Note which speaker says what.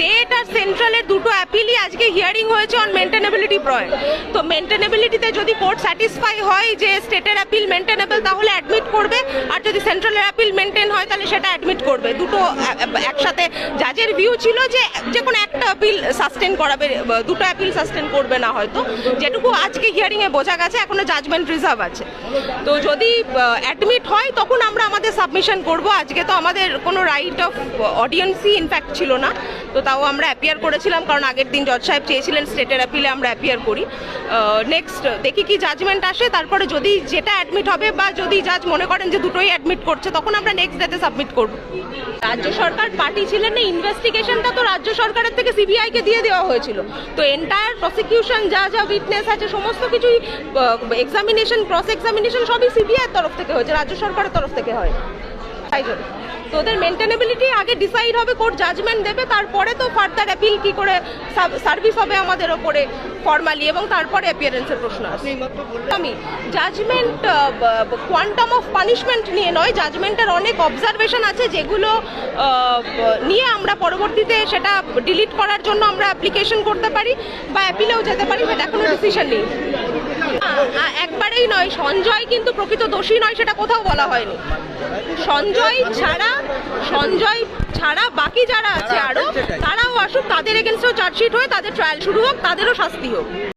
Speaker 1: State আর সেন্ট্রালের দুটো অ্যাপিলই আজকে hearing হয়েছে অন মেনটেনেবিলিটি পয়েন্ট তো মেনটেনেবিলিটিতে যদি কোর্ট স্যাটিসফাই হয় যে স্টেটের অ্যাপিল মেনটেনেবল তাহলে অ্যাডমিট করবে। আর যদি সেন্ট্রালের অ্যাপিল মেনটেন হয়, তাহলে সেটা অ্যাডমিট করবে। দুটো একসাথে জাজের ভিউ ছিল যে যে কোনো একটা অ্যাপিল সাস্টেন করাবে, দুটো অ্যাপিল সাস্টেন করবে না হয়তো। যেটুকু আজকে হিয়ারিংয়ে বোঝা গেছে, এখনও জাজমেন্ট রিজার্ভ আছে। তো যদি অ্যাডমিট হয়, তখন আমরা আমাদের সাবমিশন করব। আজকে তো আমাদের কোনো রাইট অফ অডিয়েন্সই ইনফ্যাক্ট ছিল না। তো তাও আমরা অ্যাপিয়ার করেছিলাম, কারণ আগের দিন জজ সাহেব চেয়েছিলেন স্টেটের অ্যাপিলে আমরা অ্যাপিয়ার করি। নেক্সট দেখি কি জাজমেন্ট আসে, তারপরে যদি যেটা অ্যাডমিট হবে বা যদি জাজ মনে করেন যে দুটোই অ্যাডমিট করছে, তখন আমরা নেক্সট ডেতে সাবমিট করব। রাজ্য সরকার পার্টি ছিলেন না ইনভেস্টিগেশনটা তো রাজ্য সরকারের থেকে সিবিআইকে দিয়ে দেওয়া হয়েছিল। তো এন্টায়ার প্রসিকিউশন যা যা উইটনেস আছে, সমস্ত কিছুই এক্সামিনেশন ক্রস এক্সামিনেশন সবই সিবিআই এর তরফ থেকে হয়েছে, রাজ্য সরকারের তরফ থেকে হয়। তাই তো ওদের মেনটেনেবিলিটি আগে ডিসাইড হবে কোর্ট জাজমেন্ট দেবে, তারপরে তো ফার্দার অ্যাপিল কি করে সার্ভিস হবে আমাদের ওপরে ফর্মালি এবং তারপরে অ্যাপিয়ারেন্সের প্রশ্ন আসবে। আমি জাজমেন্ট কোয়ান্টাম অফ পানিশমেন্ট নিয়ে নয় জাজমেন্টের অনেক অবজারভেশন আছে যেগুলো নিয়ে আমরা পরবর্তীতে সেটা ডিলিট করার জন্য আমরা অ্যাপ্লিকেশন করতে পারি বা অ্যাপিলেও যেতে পারি সেটা এখনও ডিসিশন নেই। একবারেই নয় সঞ্জয় কিন্তু প্রকৃত দোষী নয় সেটা কোথাও বলা হয়নি। সঞ্জয় ছাড়া সঞ্জয় ছাড়া বাকি যারা আছে আরও তারাও আসুক তাদের এগেনস্টেও চার্জশিট হয়ে তাদের ট্রায়াল শুরু হোক তাদেরও শাস্তি হোক।